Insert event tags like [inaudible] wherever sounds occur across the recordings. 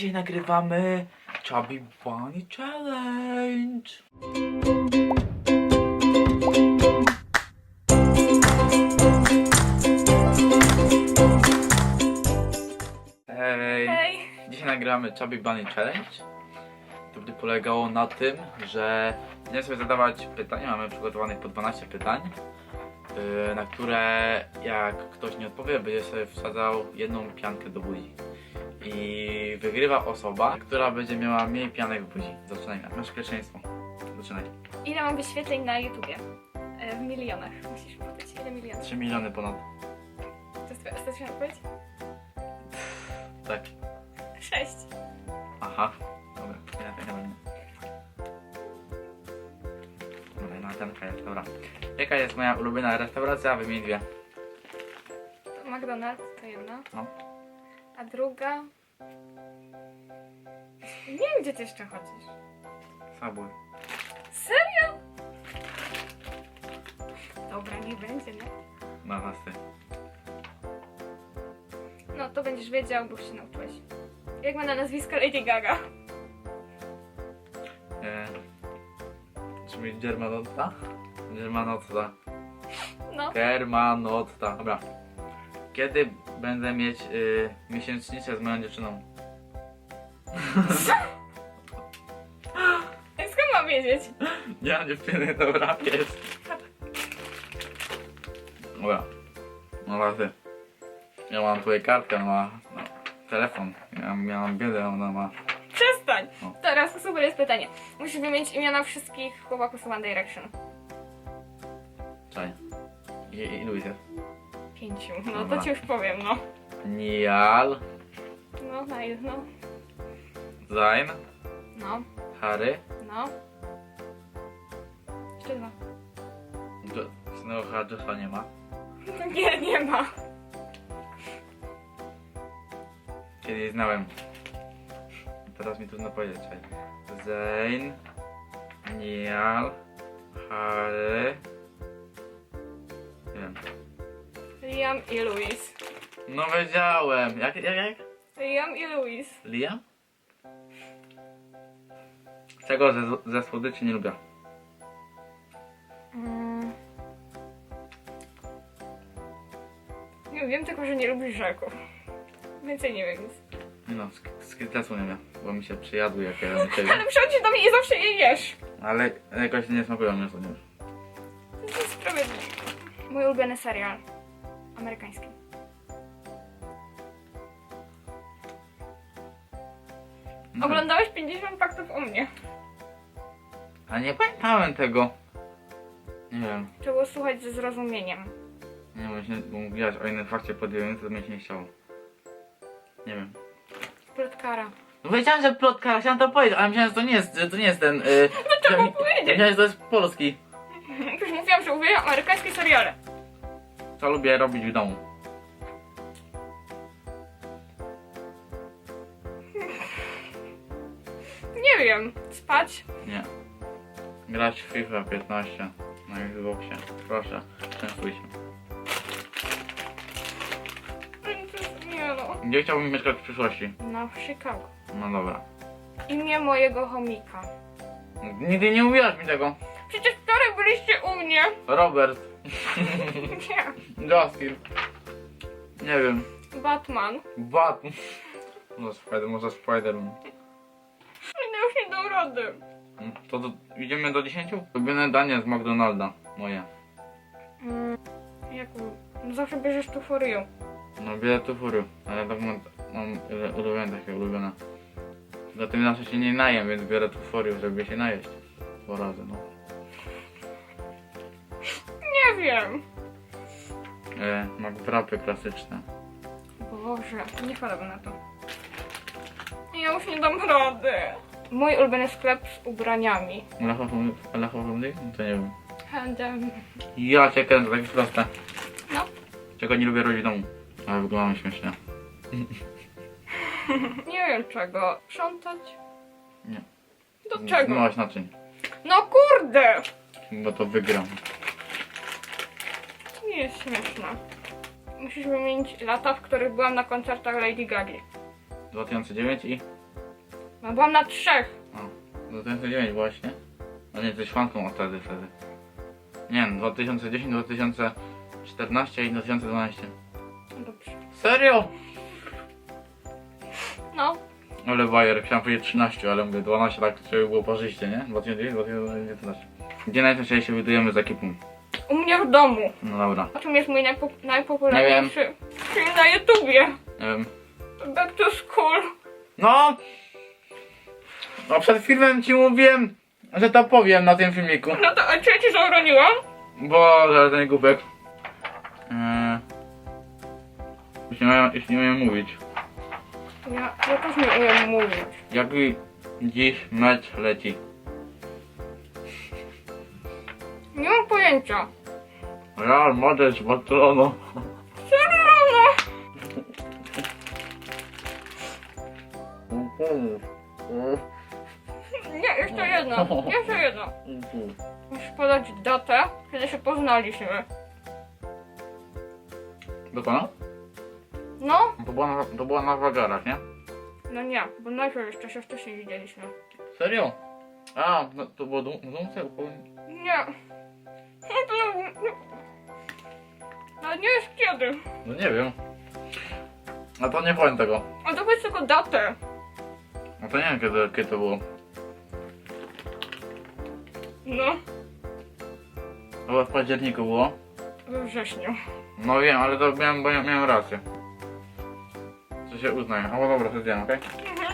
Dzisiaj nagrywamy Chubby Bunny Challenge. Hej. Hej. Dzisiaj nagramy Chubby Bunny Challenge. To będzie polegało na tym, że będziemy sobie zadawać pytania. Mamy przygotowanych po 12 pytań, yy, na które jak ktoś nie odpowie, będzie sobie wsadzał jedną piankę do buzi. I wygrywa osoba, która będzie miała mniej pianek w buzi. Zaczynaj. Masz pierwszeństwo. Zaczynaj. Ile mam wyświetleń na YouTubie? E, W milionach. Musisz powiedzieć, ile milionów? 3 miliony ponad. To jest twoja ostatnia odpowiedź? Tak. Sześć. Aha. Dobra, ja tak będę. Dobra, na ten jest, dobra. Jaka jest moja ulubiona restauracja? Wymień dwie. To McDonald's to jedna. No. A druga... Nie wiem, gdzie ty jeszcze chodzisz. Subway. Serio? Dobra, nie będzie, nie? Na pasty. No, to będziesz wiedział, bo już się nauczyłeś. Jak ma na nazwisko Lady Gaga? E, brzmi Germanotta? Germanotta. No. Germanotta. Dobra. Kiedy będę mieć y, miesięcznicę z moją dziewczyną? [laughs] Skąd mam wiedzieć? Nie mam dziewczyny, dobra, jest. Dobra. Dobra, ty. Ja mam tutaj kartkę, ona ma no, telefon. Ja miałam biedę, ona ma... Przestań! No. Teraz super jest pytanie. Musisz wymienić imiona wszystkich chłopaków z One Direction. Czaj. I, i ilu jest? Pięciu. No Dobra. to ci już powiem, no. Nial, No, na no. Zain, No, Harry, no. Jeszcze dwa. Jo- Snowha Josha nie ma. [laughs] Nie, nie ma. Kiedyś znałem. Teraz mi trudno powiedzieć. czekaj. Zayn, Nial, Harry. Nie wiem. Liam i Louis. No wiedziałem. Jak, jak, jak? Liam i Louis. Liam? Czego ze, ze słodyczy nie lubię? Mm. Nie wiem tylko, że nie lubisz żelków. Więcej nie wiem nic. No, sk- skrytesu nie wiem, bo mi się przyjadły jak ja [laughs] ciebie. Ale przychodzisz do mnie i zawsze je jesz. Ale jakoś nie smakują mnie to nie wiem. To jest sprawiedliwe. Mój ulubiony serial. Amerykański. No, Oglądałeś 50 faktów o mnie. A nie pamiętałem tego. Nie wiem. Trzeba słuchać ze zrozumieniem. Nie wiem, właśnie, bo mówiłaś o innym fakcie podjąłem, to mi się nie chciało. Nie wiem. Plotkara. No wiedziałem, że plotka, chciałem to powiedzieć, ale myślałem, że to nie jest, że to nie jest ten... Yy, czemu że- powiedzieć? Myślałem, że to jest polski. [laughs] Już mówiłam, że uwielbiam amerykańskie seriale. Co lubię robić w domu. Nie wiem. Spać. Nie. Grać w FIFA 15 na Xboxie. Proszę, częstuj się. Nie no. Gdzie chciałbym mieszkać w przyszłości? No, w Chicago. No dobra. Imię mojego chomika. Nigdy nie mówiłaś mi tego. Przecież wczoraj byliście u mnie. Robert. Nie. [laughs] Justin. Nie wiem. Batman. Bat. Może Spider, może Spiderman. No już nie dam rady. To do, idziemy do 10? Lubione danie z McDonalda. Moje. Mm, jak... No zawsze bierzesz tu for you. No bierę tu fury, ale tak mam, mam ulubione takie ulubione. Zatem zawsze się nie najem, więc biorę tu fury, żeby się najeść. Dwa razy, no. Wiem. E, McWrapy klasyczne. Boże, nie wpadłabym na to. Ja już nie dam rady. Mój ulubiony sklep z ubraniami. Lechowny? No to nie wiem. Handem. Ja cię kręcę, takie proste. No. Czego nie lubię robić w domu. Ale wyglądam śmiesznie. [laughs] Nie wiem czego. Sprzątać? Nie. Do czego? Zmyłaś naczyń. No kurde! Bo to wygram. Nie jest śmieszne. Musisz wymienić lata, w których byłam na koncertach Lady Gagi. 2009 i No byłam na trzech. O, 2009 właśnie. No nie, jesteś fanką od wtedy, wtedy. Nie wiem, 2010, 2014 i 2012. No dobrze. Serio? No. Ale bajer, chciałem powiedzieć 13, ale mówię 12 tak, żeby było parzyście, nie? 2009, 2019. Gdzie najczęściej się widujemy z ekipą? U mnie w domu. No dobra, O czym jest mój najpop- najpopularniejszy film na YouTubie? nie wiem. Back to school. No! No przed filmem ci mówiłem, że to powiem na tym filmiku. No to, a czy ja ci zabroniłam? Boże, ten głupek. Eee, już, nie umiem, już nie umiem mówić. Ja, ja też nie umiem mówić. Jaki dziś mecz leci? Nie mam pojęcia. Real Madrid z Barceloną. Serio. Nie, jeszcze jedna. Jeszcze jedna. Musisz podać datę, kiedy się poznaliśmy. Do pana? No? To była na, to była na wagarach, nie? No nie, bo najpierw jeszcze się wcześniej widzieliśmy. Serio? A, no, to było dum- dumce? Nie. No to... Ale nie jest kiedy. No nie wiem. A to nie powiem tego. A to powiedz tylko datę. No to nie wiem kiedy, kiedy to było. No, Chyba w październiku było. we wrześniu. No wiem, ale to miałem, bo ja miałem rację. Co się uznaje. A no dobra, to zdjąłem, okej? Mhm.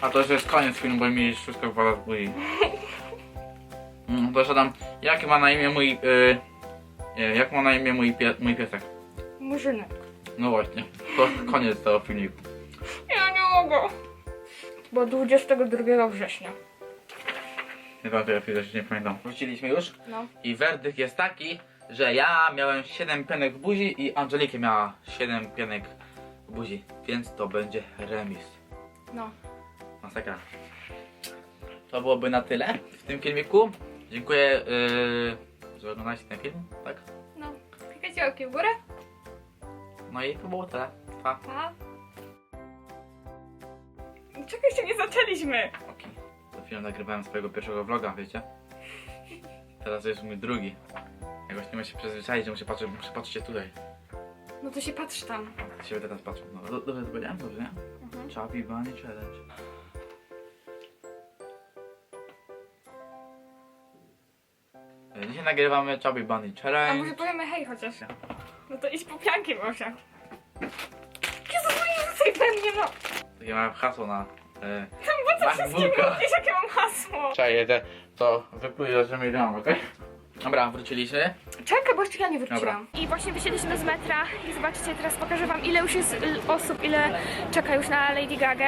A to już jest koniec filmu, bo mi wszystko wypada z buzi. Mm, To jeszcze dam, jak ma na imię mój, yy, jak ma na imię mój, pie, mój piesek? Murzynek. No właśnie, to koniec tego filmiku. Ja nie mogę. Bo 22 września. Nie tego chwilę, nie pamiętam. Wróciliśmy już No. i werdykt jest taki, że ja miałem 7 pienek w buzi i Angelika miała 7 pienek w buzi, więc to będzie remis. No. Masakra. To byłoby na tyle w tym filmiku. Dziękuję, yy, że oglądaliście ten film, tak? No. Klikajcie łapki w górę. No i to było tyle. Pa. Pa. Czego jeszcze nie zaczęliśmy? Okej. To film nagrywałem swojego pierwszego vloga, wiecie? Teraz jest mój drugi. Jakoś nie muszę się przyzwyczaić, że muszę patrzeć, muszę patrzeć tutaj. No to się patrz tam. Się teraz patrzę. No, do- dobrze powiedziałem? Dobrze, nie? Mhm. Chubby Bunny Challenge. Dzisiaj nagrywamy Chubby Bunny A Challenge. może powiemy hej chociaż. No to idź po pianki Mosia. Jezu, no rzucaj we mnie, no. Takie mam hasło na e, Po co wszystkim mówisz, jakie mam hasło? Te, to wypływa, że mi dam, okej? Dobra, wróciliśmy. Czekaj, bo jeszcze ja nie wróciłam. I właśnie wysiedliśmy z metra i zobaczcie, teraz pokażę wam ile już jest osób, ile czeka już na Lady Gaga.